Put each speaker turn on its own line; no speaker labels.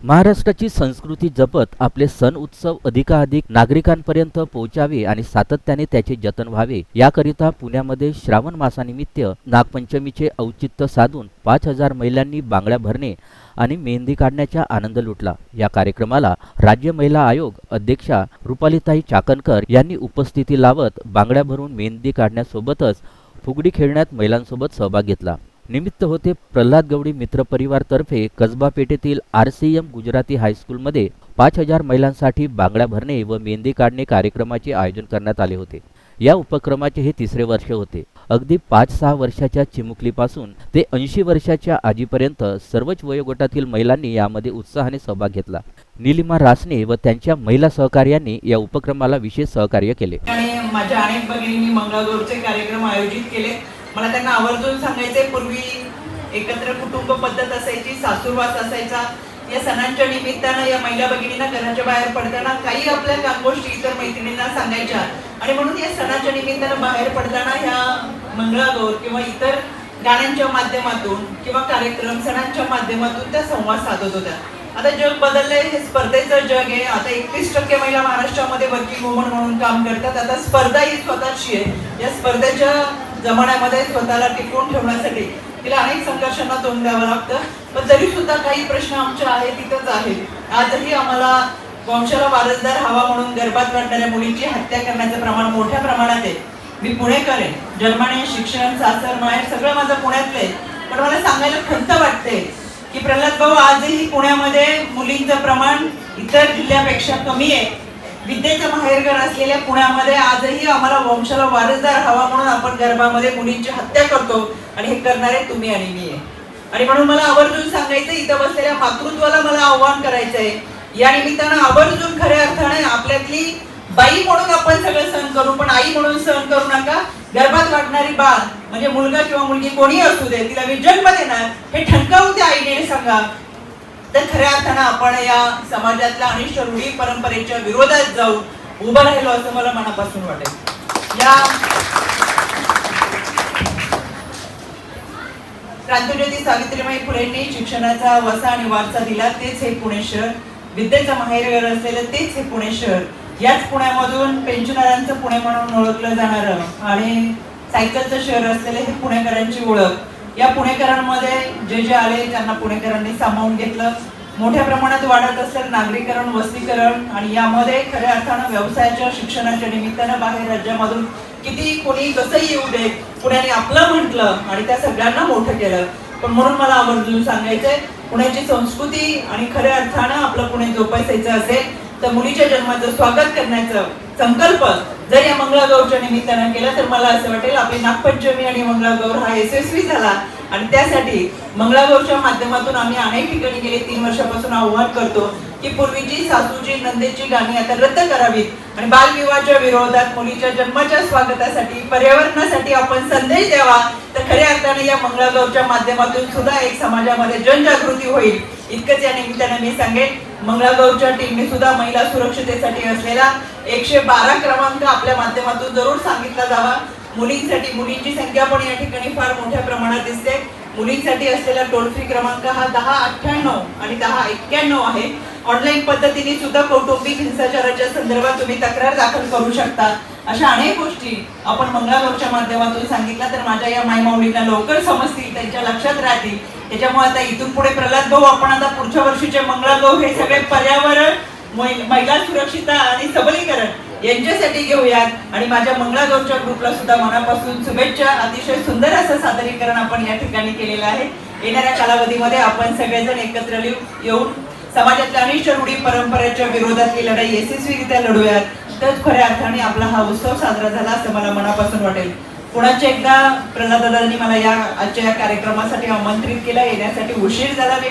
महाराष्ट्राची संस्कृती जपत आपले सण उत्सव अधिकाधिक नागरिकांपर्यंत पोहोचावे आणि सातत्याने त्याचे जतन व्हावे याकरिता पुण्यामध्ये श्रावण मासानिमित्त नागपंचमीचे औचित्य साधून पाच हजार महिलांनी बांगड्या भरणे आणि मेहंदी काढण्याचा आनंद लुटला. या कार्यक्रमाला राज्य महिला आयोग अध्यक्षा रुपालीताई चाकणकर यांनी उपस्थिती लावत बांगड्या भरून मेहंदी काढण्यासोबतच फुगडी खेळण्यात महिलांसोबत सहभाग घेतला. निमित्त होते प्रल्हाद गवडी मित्रपरिवारतर्फे कसबा पेठेतील आर सी एम गुजराती हायस्कूलमध्ये पाच हजार महिलांसाठी बांगड्या भरणे व मेहंदी काढणे कार्यक्रमाचे आयोजन करण्यात आले होते. या उपक्रमाचे हे तिसरे वर्ष होते. अगदी पाच सहा वर्षाच्या चिमुकलीपासून ते ऐंशी वर्षाच्या आजीपर्यंत सर्वच वयोगटातील महिलांनी यामध्ये उत्साहाने सहभाग घेतला. निलिमा रासने व त्यांच्या महिला सहकार्यांनी या उपक्रमाला विशेष सहकार्य केले.
माझ्या अनेक भगिनींनी मंगळागौरचे कार्यक्रम आयोजित केले. मला त्यांना आवर्जून सांगायचंय पूर्वी एकत्र कुटुंब पद्धत असायची सासूरवास असायचा. या सणांच्या निमित्तानं या महिला भगिनींना घराच्या बाहेर पडताना काही आपल्या काम गोष्टी इतर मैत्रिणींना सांगायच्या. आणि म्हणून या सणाच्या निमित्तानं बाहेर पडताना ह्या मंगळागौर किंवा इतर गाण्यांच्या माध्यमातून किंवा कार्यक्रम सणांच्या माध्यमातून त्या संवाद साधत होत्या. आता जग बदललंय हे स्पर्धेचं जग आहे. आता एकतीस टक्के महिला महाराष्ट्रामध्ये वर्किंग वुमन म्हणून काम करतात. आता स्पर्धा ही स्वतःची आहे. या स्पर्धेच्या जमान्यामध्ये स्वतःला टिकवून ठेवण्यासाठी तिला अनेक संघर्षांना तोंड द्यावं लागतं. पण तरी सुद्धा काही प्रश्न आमचे आहेत तिथंच आहेत. आजही आम्हाला वंशाला वारसदार हवा म्हणून गर्भात वाढणाऱ्या मुलींची हत्या करण्याचं प्रमाण मोठ्या प्रमाणात आहे. मी पुणेकर आहे जन्माने शिक्षण सासर माहेर सगळं माझं पुण्यातलं आहे. पण मला सांगायला खंत वाटते की प्रल्हाद भाऊ आजही पुण्यामध्ये मुलींचं प्रमाण इतर जिल्ह्यापेक्षा कमी आहे. विद्येचं माहेरघर असलेल्या पुण्यामध्ये आजही आम्हाला वंशाला वारसदार हवा म्हणून आपण गर्भामध्ये मुलींची हत्या करतो आणि हे करणारे तुम्ही आणि मी आहे. आणि म्हणून मला आवर्जून सांगायचं इथं बसलेल्या मातृत्वाला मला आव्हान करायचंय. या निमित्तानं आवर्जून खऱ्या अर्थाने आपल्यातली बाई म्हणून आपण सगळं सहन करू पण आई म्हणून सहन करू नका. गर्भात वाटणारी बाळ म्हणजे मुलगा किंवा मुलगी कोणी असू दे तिला मी जन्म देणार हे ठणकावून त्या आईने सांगा. तर खऱ्या अर्थानं आपण या समाजातल्या अनिष्ट रूढी परंपरेच्या विरोधात जाऊन उभं राहिलो असं मला मनापासून वाटेल. या क्रांतिज्योती सावित्रीबाई फुलेंनी शिक्षणाचा वसा आणि वारसा दिला तेच हे पुणे शहर. विद्येचं माहेरघर असलेलं तेच हे पुणे शहर. याच पुण्यामधून पेन्शनरांचं पुणे म्हणून ओळखलं जाणारं आणि सायकलचं शहर असलेलं हे पुणेकरांची ओळख. या पुणेकरांमध्ये जे जे आले त्यांना पुणेकरांनी सामावून घेतलं. मोठ्या प्रमाणात वाढत असेल नागरीकरण वस्तीकरण आणि यामध्ये खऱ्या अर्थानं व्यवसायाच्या शिक्षणाच्या निमित्तानं बाहेर राज्यामधून किती कोणी कसंही येऊ दे पुण्याने आपलं म्हटलं आणि त्या सगळ्यांना मोठं केलं. पण म्हणून मला आवर्जून सांगायचंय पुण्याची संस्कृती आणि खऱ्या अर्थानं आपलं पुणे जोपासायचं असेल तर मुलीच्या जन्माचं स्वागत करण्याचं संकल्प जर या मंगळागौरच्या निमित्तानं केला तर मला असं वाटेल आपली नागपंचमी आणि मंगळागौर हा यशस्वी झाला. आणि त्यासाठी मंगळागौरच्या माध्यमातून आम्ही अनेक ठिकाणी गेले तीन वर्षापासून आव्हान करतो की पूर्वीची सासूची नंदेची गाणी आता रद्द करावीत. आणि बालविवाहाच्या विरोधात मुलीच्या जन्माच्या स्वागतासाठी पर्यावरणासाठी आपण संदेश द्यावा. तर खऱ्या अर्थाने या मंगळागौरच्या माध्यमातून सुद्धा एक समाजामध्ये जनजागृती होईल. इतकंच या निमित्तानं मी सांगेन. मंगळागौरच्या टीमने सुद्धा महिला सुरक्षतेसाठी असलेला एकशे बारा क्रमांक आपल्या माध्यमातून जरूर सांगितला जावा. मुलींसाठी मुलींची संख्या पण या ठिकाणी फार मोठ्या प्रमाणात दिसते. मुलींसाठी असलेला टोल फ्री क्रमांक हा दहा अठ्ठ्याण्णव आणि दहा एक्क्याण्णव आहे. ऑनलाईन पद्धतीने सुद्धा कौटुंबिक हिंसाचाराच्या संदर्भात तुम्ही तक्रार दाखल करू शकता. अशा अनेक गोष्टी आपण मंगळागौरच्या माध्यमातून सांगितल्या तर माझ्या या माईमाऊलींना लवकर समजतील त्यांच्या लक्षात राहतील. त्याच्यामुळे आता इथून पुढे प्रल्हाद भाऊ आपण आता पुढच्या वर्षीचे मंगळागौर हे सगळे पर्यावरण महिला सुरक्षितता आणि सबलीकरण यांच्यासाठी घेऊयात. आणि माझ्या मंगळागौरच्या ग्रुपला सुद्धा मनापासून शुभेच्छा. अतिशय सुंदर असं सादरीकरण आपण या ठिकाणी केलेलं आहे. येणाऱ्या कालावधीमध्ये आपण सगळेजण एकत्र येऊन समाजातल्या अनिष्ट रूढी परंपरेच्या विरोधातली लढाई यशस्वीरित्या लढूयात. तर खऱ्या अर्थाने आपला हा उत्सव साजरा झाला असं मला मनापासून वाटेल. पुण्याच्या एकदा प्रल्हाददादांनी मला या आजच्या या कार्यक्रमासाठी आमंत्रित केलं. येण्यासाठी उशीर झाला. मी